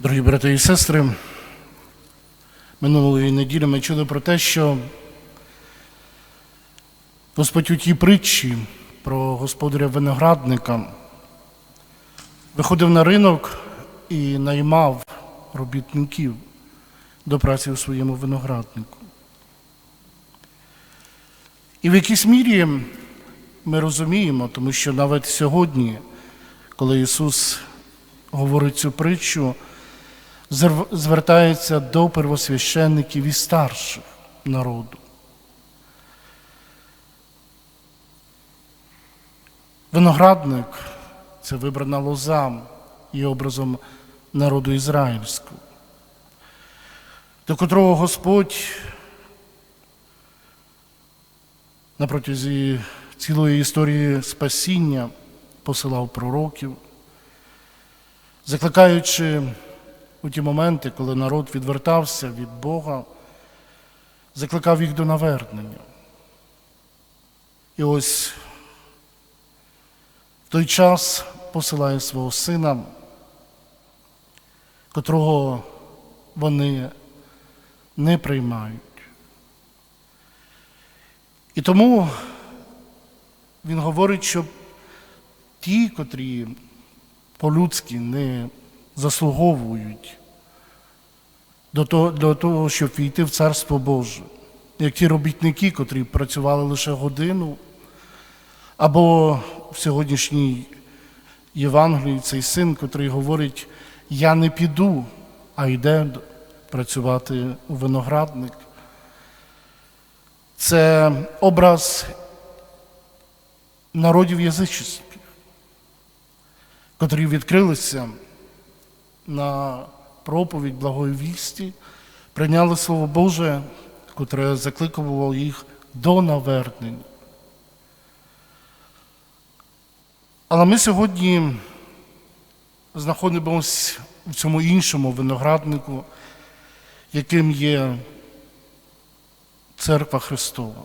Дорогі брати і сестри, минулої неділі ми чули про те, що Господь у тій притчі про господаря виноградника виходив на ринок і наймав робітників до праці у своєму винограднику. І в якійсь мірі ми розуміємо, тому що навіть сьогодні, коли Ісус говорить цю притчу, звертається до первосвященників і старших народу. Виноградник це вибрана лоза є образом народу ізраїльського, до котрого Господь на протязі цілої історії спасіння посилав пророків, закликаючи у ті моменти, коли народ відвертався від Бога, закликав їх до навернення. І ось в той час посилає свого сина, котрого вони не приймають. І тому він говорить, що ті, котрі по-людськи не заслуговують до того, до того, щоб війти в Царство Боже, як ті робітники, котрі працювали лише годину, або в сьогоднішній Євангелії цей син, котрий говорить, я не піду, а йде працювати у виноградник. Це образ народів язичницьких, котрі відкрилися на проповідь благої вісті, прийняли Слово Боже, котре закликувало їх до навернення. Але ми сьогодні знаходимося в цьому іншому винограднику, яким є Церква Христова.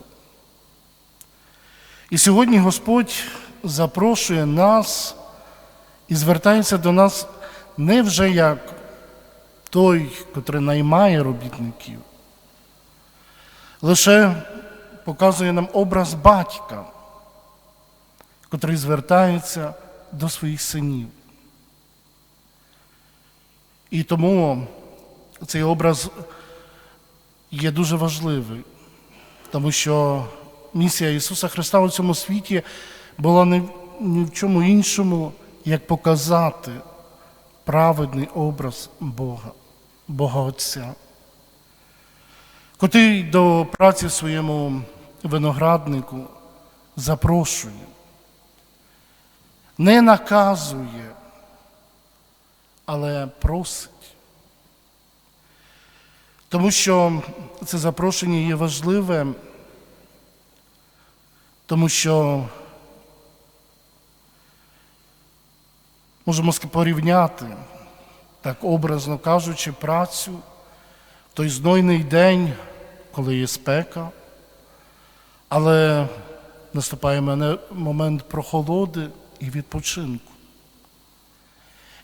І сьогодні Господь запрошує нас і звертається до нас не вже як той, котрий наймає робітників, лише показує нам образ батька, котрий звертається до своїх синів. І тому цей образ є дуже важливий, тому що місія Ісуса Христа у цьому світі була ні в чому іншому, як показати праведний образ Бога, Бога Отця, котрий до праці в своєму винограднику запрошує, не наказує, але просить. Тому що це запрошення є важливе, тому що можемо порівняти, так образно кажучи, працю в той знойний день, коли є спека, але наступає мене момент прохолоди і відпочинку.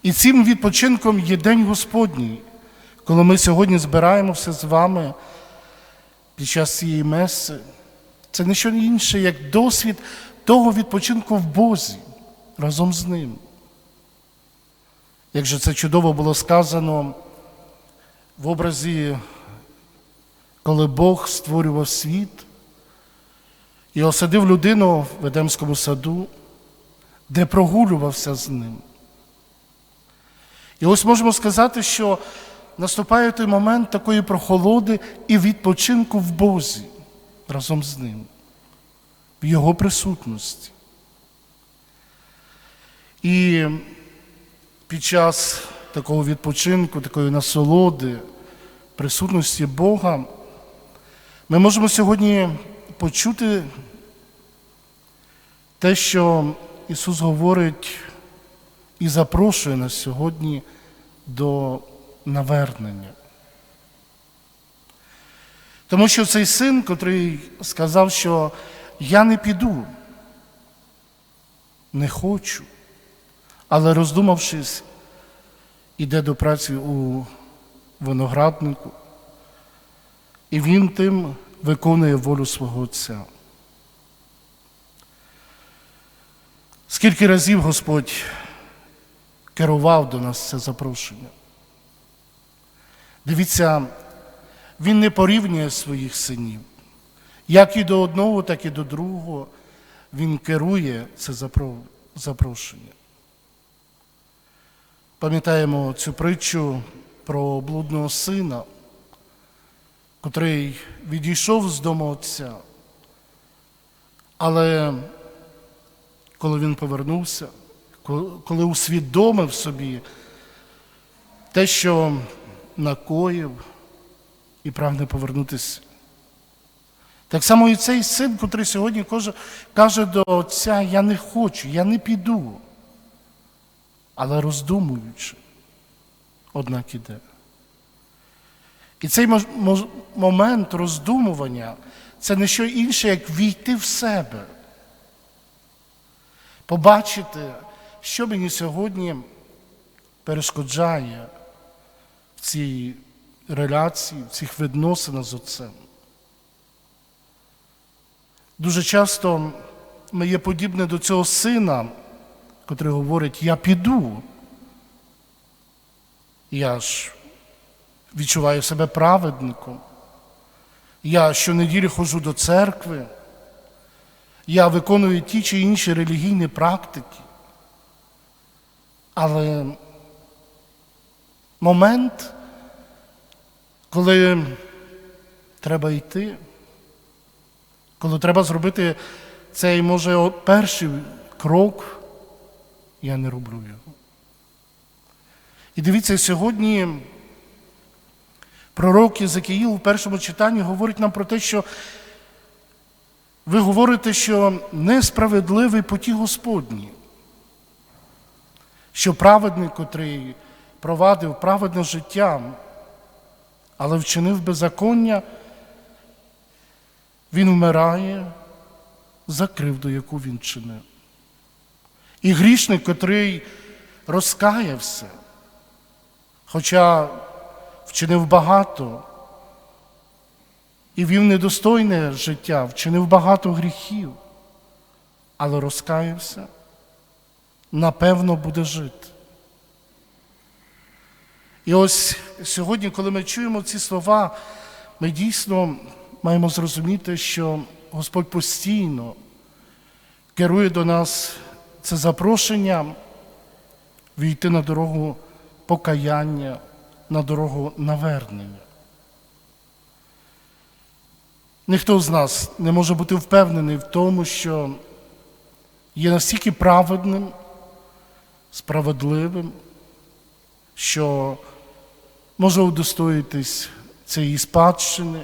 І цим відпочинком є День Господній, коли ми сьогодні збираємося з вами під час цієї меси. Це не що інше, як досвід того відпочинку в Бозі разом з ним. Як же це чудово було сказано в образі, коли Бог створював світ і осадив людину в Едемському саду, де прогулювався з ним. І ось можемо сказати, що наступає той момент такої прохолоди і відпочинку в Бозі разом з ним, в Його присутності. І під час такого відпочинку, такої насолоди, присутності Бога, ми можемо сьогодні почути те, що Ісус говорить і запрошує нас сьогодні до навернення. Тому що цей син, котрий сказав, що я не піду, не хочу, але роздумавшись, іде до праці у винограднику, і він тим виконує волю свого Отця. Скільки разів Господь керував до нас це запрошення? Дивіться, Він не порівнює своїх синів. Як і до одного, так і до другого Він керує це запро- запрошення. Пам'ятаємо цю притчу про блудного сина, котрий відійшов з дому отця, але коли він повернувся, коли усвідомив собі те, що накоїв і прагне повернутися. Так само і цей син, котрий сьогодні каже, до отця, я не хочу, я не піду. Але роздумуючи, однак іде. І цей момент роздумування це не що інше, як війти в себе, побачити, що мені сьогодні перешкоджає в цій реляції, в цих відносинах з отцем. Дуже часто ми є подібне до цього сина, котрий говорить, я піду. Я ж відчуваю себе праведником. Я щонеділі ходжу до церкви. Я виконую ті чи інші релігійні практики. Але момент, коли треба йти, коли треба зробити цей, може, перший крок, я не роблю його. І дивіться, сьогодні пророк Єзекіїл в першому читанні говорить нам про те, що ви говорите, що несправедливий поті Господні, що праведник, котрий провадив праведне життя, але вчинив беззаконня, він вмирає за кривду, яку він чинив. І грішник, котрий розкаявся, хоча вчинив багато і вів недостойне життя, вчинив багато гріхів, але розкаявся, напевно, буде жити. І ось сьогодні, коли ми чуємо ці слова, ми дійсно маємо зрозуміти, що Господь постійно керує до нас це запрошення війти на дорогу покаяння, на дорогу навернення. Ніхто з нас не може бути впевнений в тому, що є настільки праведним, справедливим, що може удостоїтись цієї спадщини,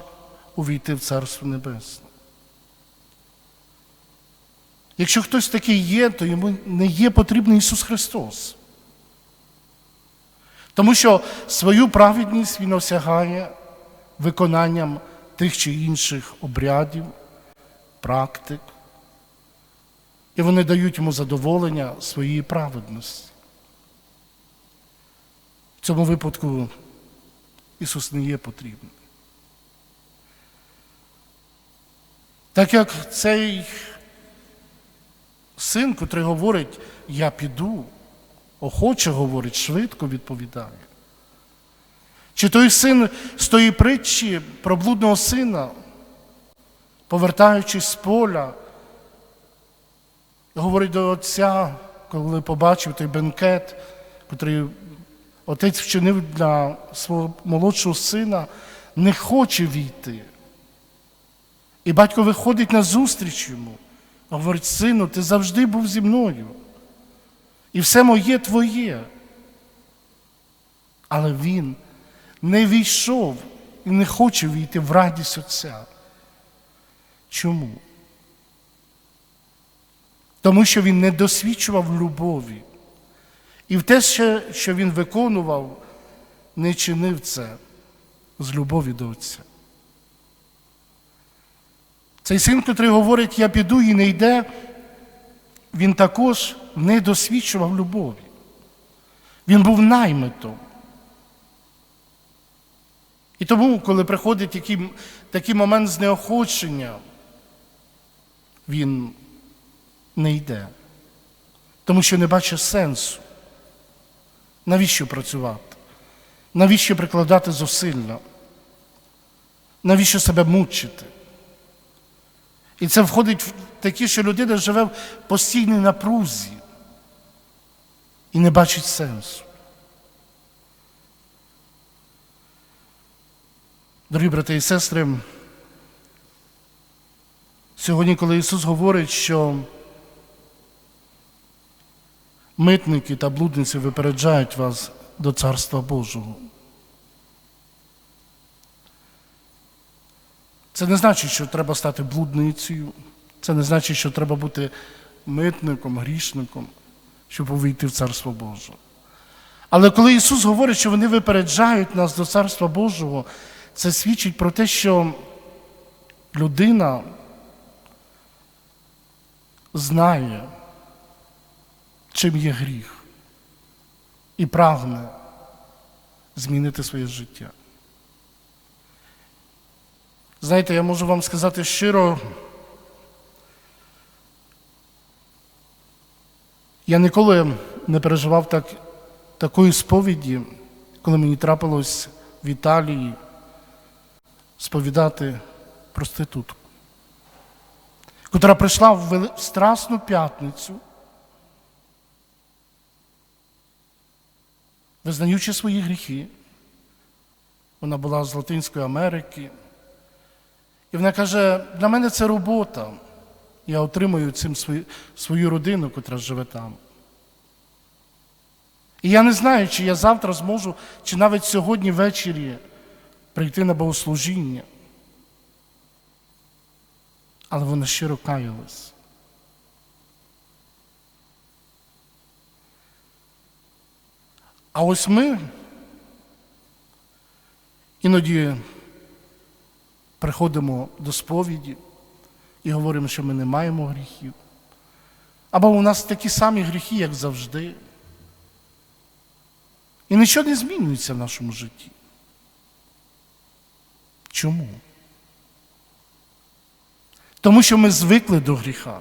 увійти в Царство Небесне. Якщо хтось такий є, то йому не є потрібний Ісус Христос. Тому що свою праведність Він осягає виконанням тих чи інших обрядів, практик, і вони дають йому задоволення своєї праведності. В цьому випадку Ісус не є потрібний. Так як цей син, котрий говорить, я піду, охоче говорить, швидко відповідає. Чи той син з тої притчі про блудного сина, повертаючись з поля, говорить до отця, коли побачив той бенкет, котрий отець вчинив для свого молодшого сина, не хоче війти. І батько виходить на зустріч йому, говорить, сину, ти завжди був зі мною. І все моє твоє. Але він не війшов і не хоче війти в радість Отця. Чому? Тому що він не досвідчував любові. І в те, що він виконував, не чинив це з любові до Отця. Цей син, котрий говорить, я піду і не йде, він також не досвідчував любові. Він був наймитом. І тому, коли приходить такий, такий момент знеохочення, він не йде, тому що не бачить сенсу. Навіщо працювати? Навіщо прикладати зусилля? Навіщо себе мучити? І це входить в таке, що людина живе в постійній напрузі і не бачить сенсу. Дорогі брати і сестри, сьогодні, коли Ісус говорить, що митники та блудниці випереджають вас до Царства Божого. Це не значить, що треба стати блудницею, це не значить, що треба бути митником, грішником, щоб увійти в Царство Боже. Але коли Ісус говорить, що вони випереджають нас до Царства Божого, це свідчить про те, що людина знає, чим є гріх, і прагне змінити своє життя. Знаєте, я можу вам сказати щиро, я ніколи не переживав так, такої сповіді, коли мені трапилось в Італії сповідати проститутку, котра прийшла в Страсну п'ятницю, визнаючи свої гріхи. Вона була з Латинської Америки. І вона каже: для мене це робота. Я отримую цим свою, свою родину, котра живе там. І я не знаю, чи я завтра зможу, чи навіть сьогодні ввечері прийти на богослужіння. Але вона щиро каялась. А ось ми іноді приходимо до сповіді і говоримо, що ми не маємо гріхів. Або у нас такі самі гріхи, як завжди. І нічого не змінюється в нашому житті. Чому? Тому що ми звикли до гріха.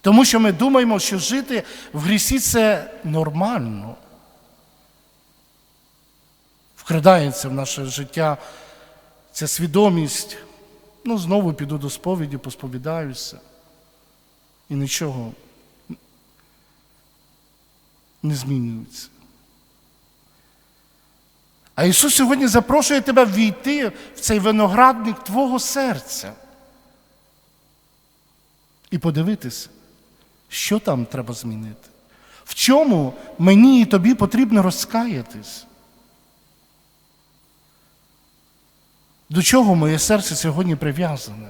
Тому що ми думаємо, що жити в грісі це нормально. Вкрадається в наше життя ця свідомість. Ну, знову піду до сповіді, посповідаюся. І нічого не змінюється. А Ісус сьогодні запрошує тебе війти в цей виноградник Твого серця і подивитися, що там треба змінити. В чому мені і тобі потрібно розкаятись? До чого моє серце сьогодні прив'язане?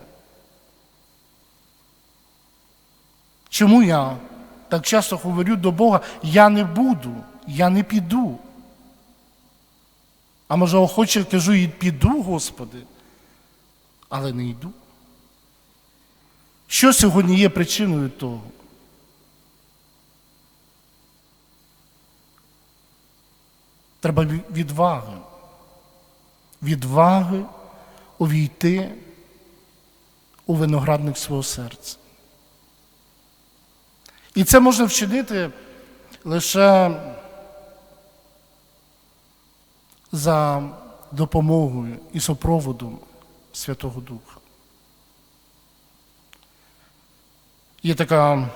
Чому я так часто говорю до Бога, я не буду, я не піду? А може, охоче кажу, і піду, Господи, але не йду. Що сьогодні є причиною того? Треба відваги. Відваги увійти у виноградник свого серця. І це можна вчинити лише за допомогою і супроводом Святого Духа. Є така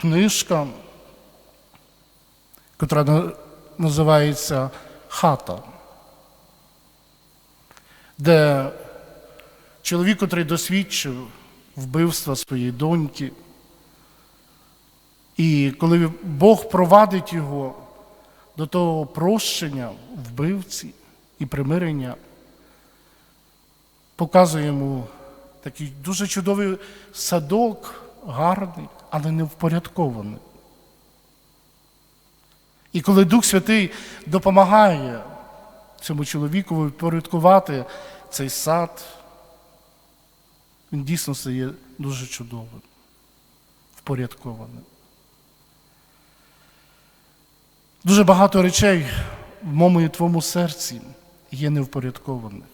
книжка, яка називається Хата, де чоловік, який досвідчив вбивства своєї доньки, і коли Бог провадить його до того прощення вбивці і примирення, показує йому такий дуже чудовий садок, гарний, але не впорядкований. І коли Дух Святий допомагає цьому чоловіку впорядкувати цей сад, він дійсно стає дуже чудовим, впорядкованим. Дуже багато речей в моєму і твоєму серці є невпорядкованих.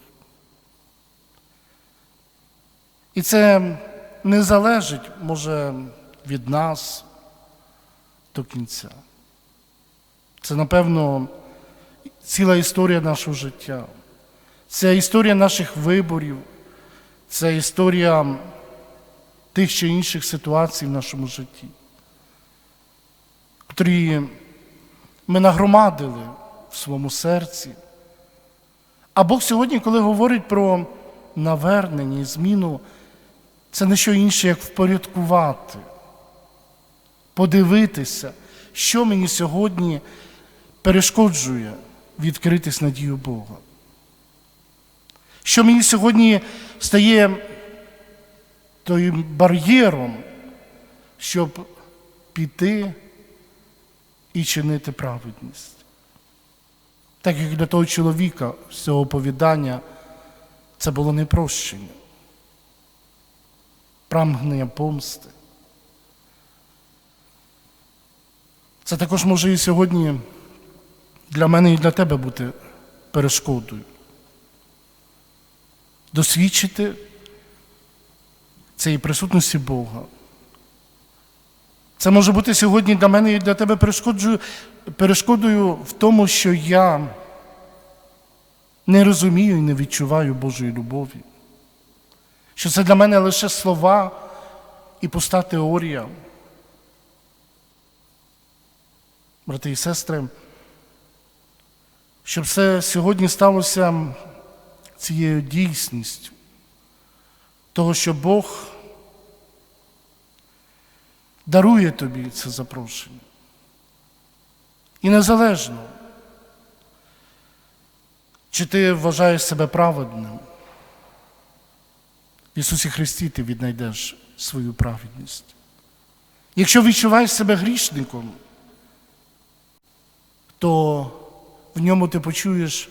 І це не залежить, може, від нас до кінця. Це, напевно, ціла історія нашого життя. Це історія наших виборів, це історія тих чи інших ситуацій в нашому житті, котрі ми нагромадили в своєму серці. А Бог сьогодні, коли говорить про навернення і зміну, це не що інше, як впорядкувати, подивитися, що мені сьогодні перешкоджує відкритись на дію Бога. Що мені сьогодні стає тим бар'єром, щоб піти і чинити праведність. Так як для того чоловіка з цього оповідання це було непрощення, прагнення помсти. Це також може і сьогодні для мене і для тебе бути перешкодою. Досвідчити цієї присутності Бога. Це може бути сьогодні для мене і для тебе перешкодою в тому, що я не розумію і не відчуваю Божої любові. Що це для мене лише слова і пуста теорія. Брати і сестри, щоб це сьогодні сталося цією дійсністю, того, що Бог дарує тобі це запрошення. І незалежно, чи ти вважаєш себе праведним, в Ісусі Христі ти віднайдеш свою праведність. Якщо відчуваєш себе грішником, то в ньому ти почуєш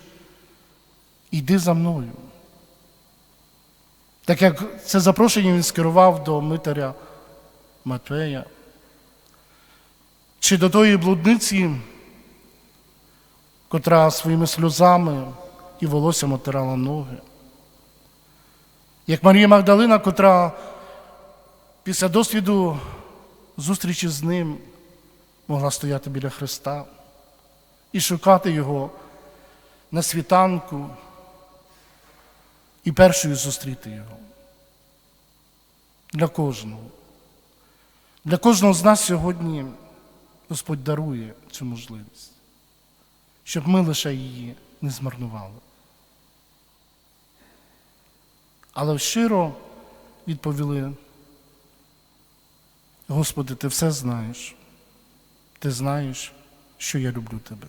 іди за мною. Так як це запрошення він скерував до митаря Матвея, чи до тої блудниці, котра своїми сльозами і волоссям отирала ноги, як Марія Магдалина, котра після досвіду зустрічі з ним могла стояти біля Христа і шукати Його на світанку і першою зустріти Його. Для кожного. Для кожного з нас сьогодні Господь дарує цю можливість, щоб ми лише її не змарнували. Але щиро відповіли, Господи, ти все знаєш, ти знаєш, що я люблю тебе.